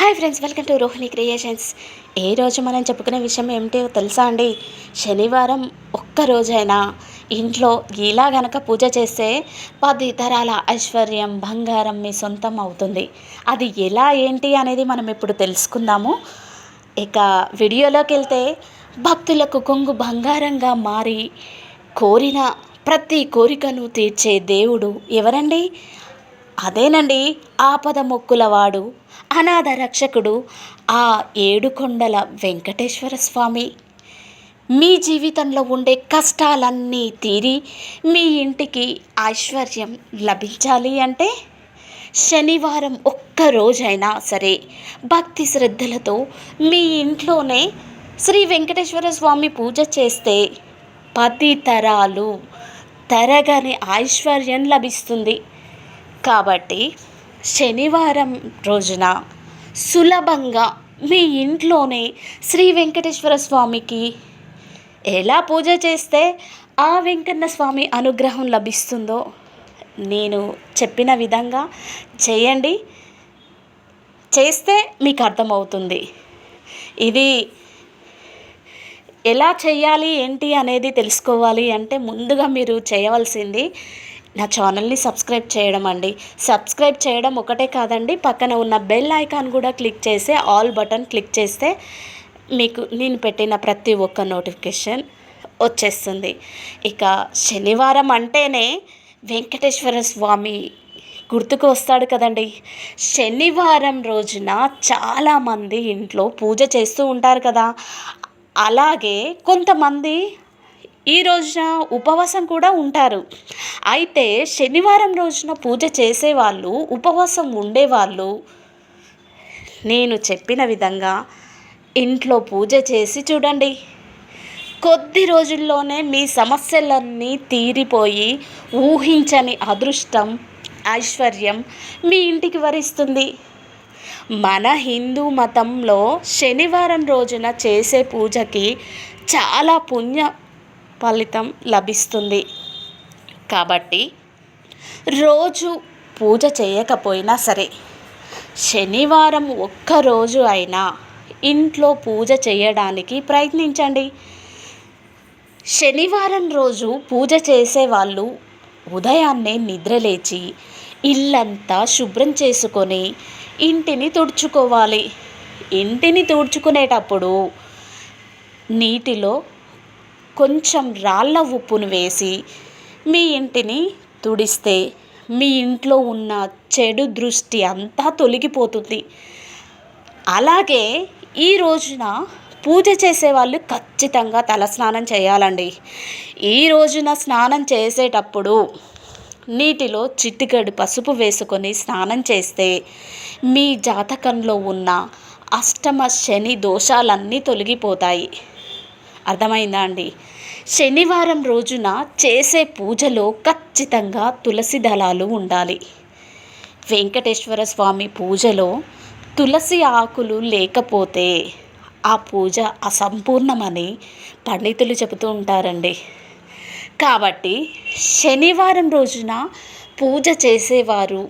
Hi friends welcome to Rohini creations. ఏ రోజు మనం చెప్పుకునే విషయం ఏమిటో తెలుసా అండి? శనివారం ఒక్క రోజైనా ఇంట్లో ఇలా గనక పూజ చేస్తే పది తరాల ఐశ్వర్యం బంగారం మీ సొంతం అవుతుంది. అది ఎలా ఏంటి అనేది మనం ఇప్పుడు తెలుసుకుందాము. ఇక వీడియోలోకి వెళ్తే భక్తులకు కొంగు బంగారంగా మారి కోరిన ప్రతి కోరికను తీర్చే దేవుడు ఎవరండి? అదేనండి ఆపద మొక్కులవాడు అనాథ రక్షకుడు ఆ ఏడుకొండల వెంకటేశ్వర స్వామి. మీ జీవితంలో ఉండే కష్టాలన్నీ తీరి మీ ఇంటికి ఐశ్వర్యం లభించాలి అంటే శనివారం ఒక్క రోజైనా సరే భక్తి శ్రద్ధలతో మీ ఇంట్లోనే శ్రీ వెంకటేశ్వర స్వామి పూజ చేస్తే పది తరాలు తరగని ఐశ్వర్యం లభిస్తుంది. కాబట్టి శనివారం రోజున సులభంగా మీ ఇంట్లోనే శ్రీ వెంకటేశ్వర స్వామికి ఎలా పూజ చేస్తే ఆ వెంకన్న స్వామి అనుగ్రహం లభిస్తుందో నేను చెప్పిన విధంగా చేయండి. చేస్తే మీకు అర్థమవుతుంది. ఇది ఎలా చేయాలి ఏంటి అనేది తెలుసుకోవాలి అంటే ముందుగా మీరు చేయవలసింది నా ఛానల్ని సబ్స్క్రైబ్ చేయడం అండి. సబ్స్క్రైబ్ చేయడం ఒకటే కాదండి. పక్కన ఉన్న బెల్ ఐకాన్ కూడా క్లిక్ చేసి ఆల్ బటన్ క్లిక్ చేస్తే మీకు నేను పెట్టిన ప్రతి ఒక్క నోటిఫికేషన్ వచ్చేస్తుంది. ఇక శనివారం అంటేనే వెంకటేశ్వర స్వామి గుర్తుకు వస్తాడు కదండి. శనివారం రోజున చాలామంది ఇంట్లో పూజ చేస్తూ ఉంటారు కదా. అలాగే కొంతమంది ఈ రోజున ఉపవాసం కూడా ఉంటారు. అయితే శనివారం రోజున పూజ చేసేవాళ్ళు ఉపవాసం ఉండేవాళ్ళు. నేను చెప్పిన విధంగా ఇంట్లో పూజ చేసి చూడండి. కొద్ది రోజుల్లోనే మీ సమస్యలన్నీ తీరిపోయి ఊహించని అదృష్టం ఐశ్వర్యం మీ ఇంటికి వరిస్తుంది. మన హిందూ మతంలో శనివారం రోజున చేసే పూజకి చాలా పుణ్య ఫలితం లభిస్తుంది. కాబట్టి రోజు పూజ చేయకపోయినా సరే శనివారం ఒక్కరోజు అయినా ఇంట్లో పూజ చేయడానికి ప్రయత్నించండి. శనివారం రోజు పూజ చేసేవాళ్ళు ఉదయాన్నే నిద్రలేచి ఇల్లంతా శుభ్రం చేసుకొని ఇంటిని తుడుచుకోవాలి. ఇంటిని తుడుచుకునేటప్పుడు నీటిలో కొంచెం రాళ్ళ ఉప్పును వేసి మీ ఇంటిని తుడిస్తే మీ ఇంట్లో ఉన్న చెడు దృష్టి అంతా తొలగిపోతుంది. అలాగే ఈ రోజున పూజ చేసేవాళ్ళు ఖచ్చితంగా తలస్నానం చేయాలండి. ఈ రోజున స్నానం చేసేటప్పుడు నీటిలో చిట్టికడు పసుపు వేసుకొని స్నానం చేస్తే మీ జాతకంలో ఉన్న అష్టమ శని దోషాలన్నీ తొలగిపోతాయి. అర్థమైందా అండి? శనివారం రోజున చేసే పూజలో ఖచ్చితంగా తులసి దళాలు ఉండాలి. వెంకటేశ్వర స్వామి పూజలో తులసి ఆకులు లేకపోతే ఆ పూజ అసంపూర్ణమని పండితులు చెబుతూ ఉంటారండి. కాబట్టి శనివారం రోజున పూజ చేసేవారు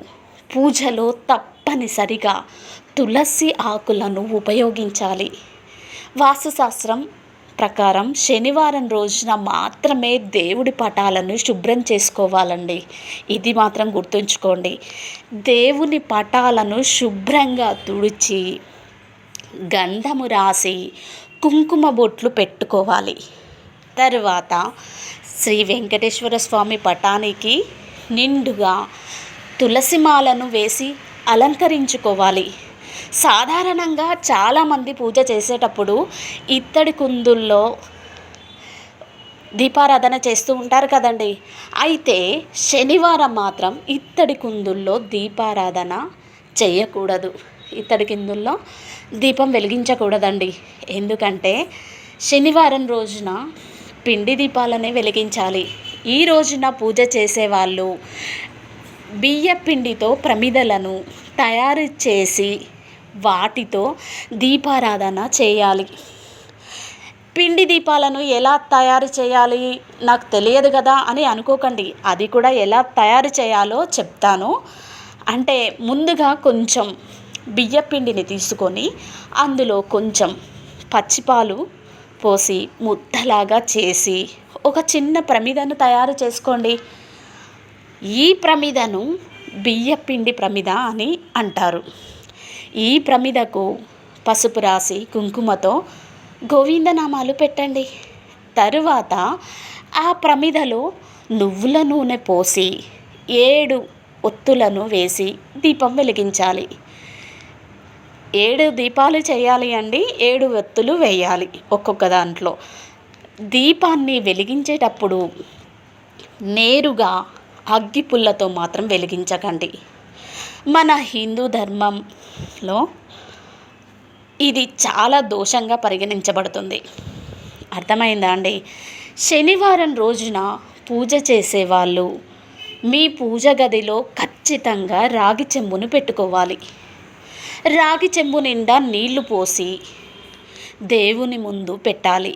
పూజలో తప్పనిసరిగా తులసి ఆకులను ఉపయోగించాలి. వాస్తుశాస్త్రం ప్రకారం శనివారం రోజున మాత్రమే దేవుడి పటాలను శుభ్రం చేసుకోవాలండి. ఇది మాత్రం గుర్తుంచుకోండి. దేవుని పటాలను శుభ్రంగా తుడిచి గంధము రాసి కుంకుమ బొట్లు పెట్టుకోవాలి. తరువాత శ్రీ వెంకటేశ్వర స్వామి పటానికి నిండుగా తులసిమాలను వేసి అలంకరించుకోవాలి. సాధారణంగా చాలామంది పూజ చేసేటప్పుడు ఇత్తడి కుందుల్లో దీపారాధన చేస్తూ ఉంటారు కదండి. అయితే శనివారం మాత్రం ఇత్తడి కుందుల్లో దీపారాధన చేయకూడదు. ఇత్తడి కిందుల్లో దీపం వెలిగించకూడదండి. ఎందుకంటే శనివారం రోజున పిండి దీపాలనే వెలిగించాలి. ఈ రోజున పూజ చేసేవాళ్ళు బియ్య పిండితో ప్రమిదలను తయారు చేసి వాటితో దీపారాధన చేయాలి. పిండి దీపాలను ఎలా తయారు చేయాలి? నాకు తెలియదు కదా అని అనుకోకండి. అది కూడా ఎలా తయారు చేయాలో చెప్తాను. అంటే ముందుగా కొంచెం బియ్యపిండిని తీసుకొని అందులో కొంచెం పచ్చిపాలు పోసి ముద్దలాగా చేసి ఒక చిన్న ప్రమిదను తయారు చేసుకోండి. ఈ ప్రమిదను బియ్యపిండి ప్రమిద అని అంటారు. ఈ ప్రమిదకు పసుపు రాసి కుంకుమతో గోవిందనామాలు పెట్టండి. తరువాత ఆ ప్రమిదలో నువ్వుల నూనె పోసి ఏడు ఒత్తులను వేసి దీపం వెలిగించాలి. ఏడు దీపాలు చేయాలి అండి ఏడు ఒత్తులు వేయాలి ఒక్కొక్క దాంట్లో. దీపాన్ని వెలిగించేటప్పుడు నేరుగా అగ్గిపుల్లతో మాత్రం వెలిగించకండి. మన హిందూ ధర్మం ధర్మంలో ఇది చాలా దోషంగా పరిగణించబడుతుంది. అర్థమైందా అండి? శనివారం రోజున పూజ చేసేవాళ్ళు మీ పూజ గదిలో ఖచ్చితంగా రాగి చెంబును పెట్టుకోవాలి. రాగి చెంబు నిండా నీళ్ళు పోసి దేవుని ముందు పెట్టాలి.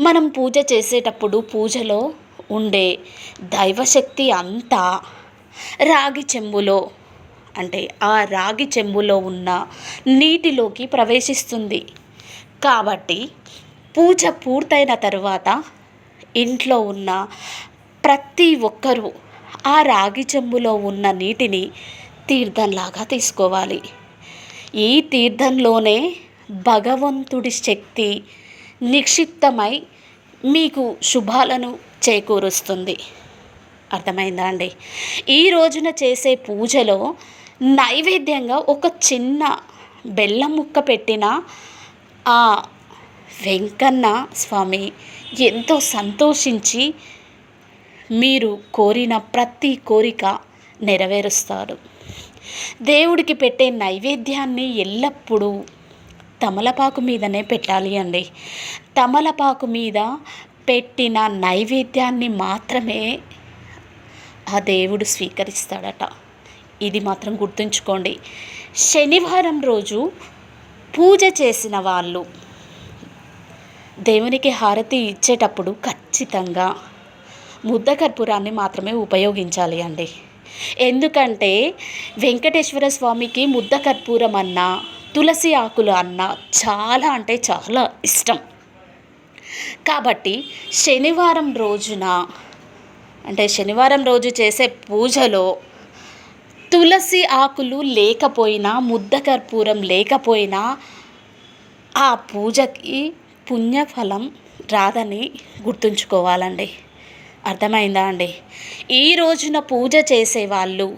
మనం పూజ చేసేటప్పుడు పూజలో ఉండే దైవశక్తి అంతా రాగి చెంబులో అంటే ఆ రాగి చెంబులో ఉన్న నీటిలోకి ప్రవేశిస్తుంది. కాబట్టి పూజ పూర్తయిన తరువాత ఇంట్లో ఉన్న ప్రతి ఒక్కరూ ఆ రాగి చెంబులో ఉన్న నీటిని తీర్థంలాగా తీసుకోవాలి. ఈ తీర్థంలోనే భగవంతుడి శక్తి నిక్షిప్తమై మీకు శుభాలను చేకూరుస్తుంది. అర్థమైందా అండి? ఈ రోజున చేసే పూజలో నైవేద్యంగా ఒక చిన్న బెల్లం ముక్క పెట్టిన ఆ వెంకన్న స్వామి ఎంతో సంతోషించి మీరు కోరిన ప్రతి కోరిక నెరవేరుస్తారు. దేవుడికి పెట్టే నైవేద్యాన్ని ఎల్లప్పుడూ తమలపాకు మీదనే పెట్టాలి అండి. తమలపాకు మీద పెట్టిన నైవేద్యాన్ని మాత్రమే ఆ దేవుడు స్వీకరిస్తాడట. ఇది మాత్రం గుర్తుంచుకోండి. శనివారం రోజు పూజ చేసిన వాళ్ళు దేవునికి హారతి ఇచ్చేటప్పుడు ఖచ్చితంగా ముద్ద కర్పూరాన్ని మాత్రమే ఉపయోగించాలి అండి. ఎందుకంటే వెంకటేశ్వర స్వామికి ముద్ద కర్పూరం అన్న తులసి ఆకులు అన్న చాలా అంటే చాలా ఇష్టం. కాబట్టి శనివారం రోజున అంటే శనివారం రోజు చేసే పూజలో తులసి ఆకులు లేకపోయినా ముద్ద కర్పూరం లేకపోయినా ఆ పూజకి పుణ్యఫలం రాదని గుర్తుంచుకోవాలండి. అర్థమైందా అండి? ఈ రోజున పూజ చేసేవాళ్ళు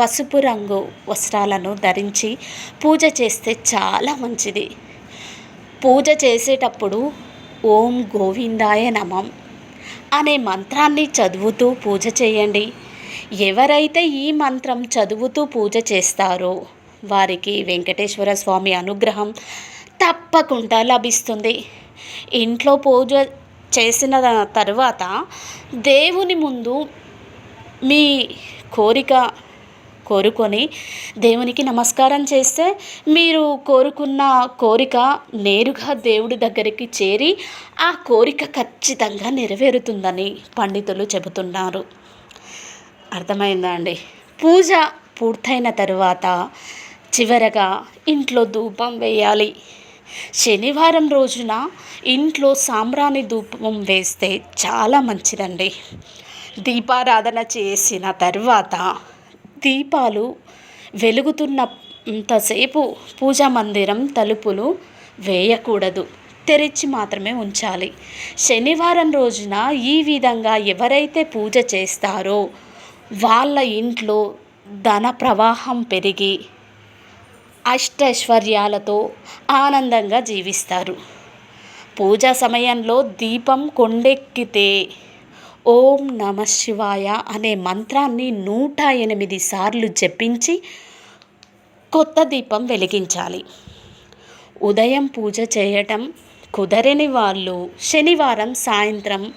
పసుపు రంగు వస్త్రాలను ధరించి పూజ చేస్తే చాలా మంచిది. పూజ చేసేటప్పుడు ఓం గోవిందాయ నమం అనే మంత్రాన్ని చదువుతూ పూజ చేయండి. ఎవరైతే ఈ మంత్రం చదువుతూ పూజ చేస్తారో వారికి వెంకటేశ్వర స్వామి అనుగ్రహం తప్పకుండా లభిస్తుంది. ఇంట్లో పూజ చేసిన తర్వాత దేవుని ముందు మీ కోరిక కోరుకొని దేవునికి నమస్కారం చేస్తే మీరు కోరుకున్న కోరిక నేరుగా దేవుడి దగ్గరికి చేరి ఆ కోరిక ఖచ్చితంగా నెరవేరుతుందని పండితులు చెబుతున్నారు. అర్థమైందా అండి? పూజ పూర్తయిన తరువాత చివరగా ఇంట్లో ధూపం వేయాలి. శనివారం రోజున ఇంట్లో సాంబ్రాణి ధూపం వేస్తే చాలా మంచిదండి. దీపారాధన చేసిన తర్వాత దీపాలు వెలుగుతున్నంతసేపు పూజా మందిరం తలుపులు వేయకూడదు. తెరిచి మాత్రమే ఉంచాలి. శనివారం రోజున ఈ విధంగా ఎవరైతే పూజ చేస్తారో వాళ్ళ ఇంట్లో ధన ప్రవాహం పెరిగి అష్టైశ్వర్యాలతో ఆనందంగా జీవిస్తారు. పూజా సమయంలో దీపం కొండెక్కితే ఓం నమ శివాయ అనే మంత్రాన్ని నూట ఎనిమిది సార్లు జపించి కొత్త దీపం వెలిగించాలి. ఉదయం పూజ చేయటం కుదరని వాళ్ళు శనివారం సాయంత్రం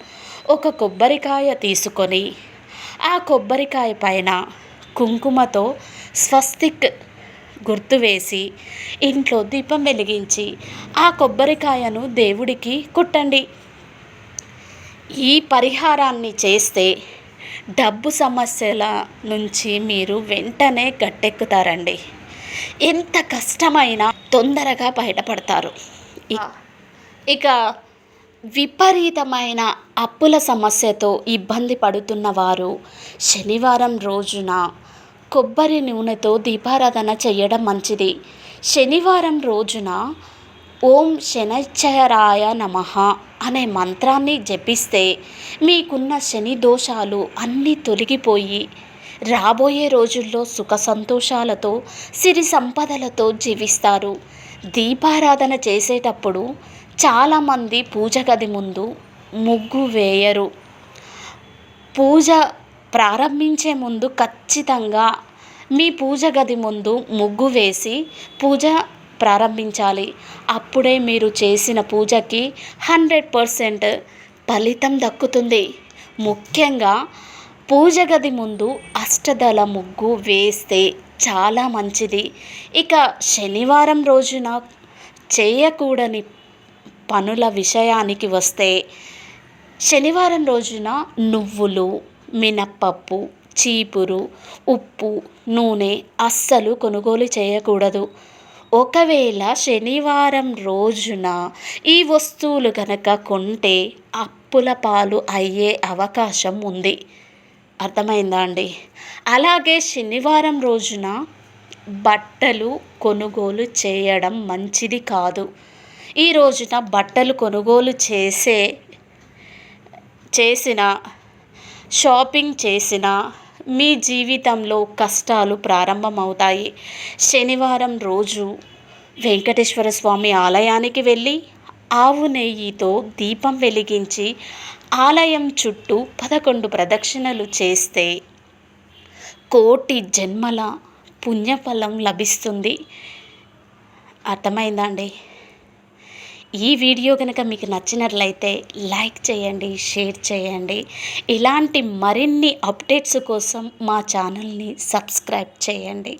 ఒక కొబ్బరికాయ తీసుకొని ఆ కొబ్బరికాయ పైన కుంకుమతో స్వస్తిక్ గుర్తు వేసి ఇంట్లో దీపం వెలిగించి ఆ కొబ్బరికాయను దేవుడికి కుట్టండి. ఈ పరిహారాన్ని చేస్తే డబ్బు సమస్యల నుంచి మీరు వెంటనే గట్టెక్కుతారండి. ఎంత కష్టమైనా తొందరగా బయటపడతారు. ఇక విపరీతమైన అప్పుల సమస్యతో ఇబ్బంది పడుతున్న వారు శనివారం రోజున కొబ్బరి నూనెతో దీపారాధన చేయడం మంచిది. శనివారం రోజున ఓం శనైశ్చరాయ నమః అనే మంత్రాన్ని జపిస్తే మీకున్న శని దోషాలు అన్నీ తొలగిపోయి రాబోయే రోజుల్లో సుఖ సంతోషాలతో సిరి సంపదలతో జీవిస్తారు. దీపారాధన చేసేటప్పుడు చాలామంది పూజ గది ముందు ముగ్గు వేయరు. పూజ ప్రారంభించే ముందు ఖచ్చితంగా మీ పూజ గది ముందు ముగ్గు వేసి పూజ ప్రారంభించాలి. అప్పుడే మీరు చేసిన పూజకి హండ్రెడ్ పర్సెంట్ ఫలితం దక్కుతుంది. ముఖ్యంగా పూజ గది ముందు అష్టదళ ముగ్గు వేస్తే చాలా మంచిది. ఇక శనివారం రోజున చేయకూడని పనుల విషయానికి వస్తే శనివారం రోజున నువ్వులు మినప్పప్పు చీపురు ఉప్పు నూనె అస్సలు కొనుగోలు చేయకూడదు. ఒకవేళ శనివారం రోజున ఈ వస్తువులు కనుక కొంటే అప్పుల పాలు అయ్యే అవకాశం ఉంది. అర్థమైందా అండి? అలాగే శనివారం రోజున బట్టలు కొనుగోలు చేయడం మంచిది కాదు. ఈ రోజున బట్టలు కొనుగోలు చేసే చేసిన షాపింగ్ చేసిన మీ జీవితంలో కష్టాలు ప్రారంభమవుతాయి. శనివారం రోజు వెంకటేశ్వర స్వామి ఆలయానికి వెళ్ళి ఆవు నెయ్యితో దీపం వెలిగించి ఆలయం చుట్టూ పదకొండు ప్రదక్షిణలు చేస్తే కోటి జన్మల పుణ్యఫలం లభిస్తుంది. అర్థమైందండి ఈ వీడియో కనుక మీకు నచ్చినట్లయితే లైక్ చేయండి షేర్ చేయండి. ఇలాంటి మరిన్ని అప్డేట్స్ కోసం మా ఛానల్ని సబ్స్క్రైబ్ చేయండి.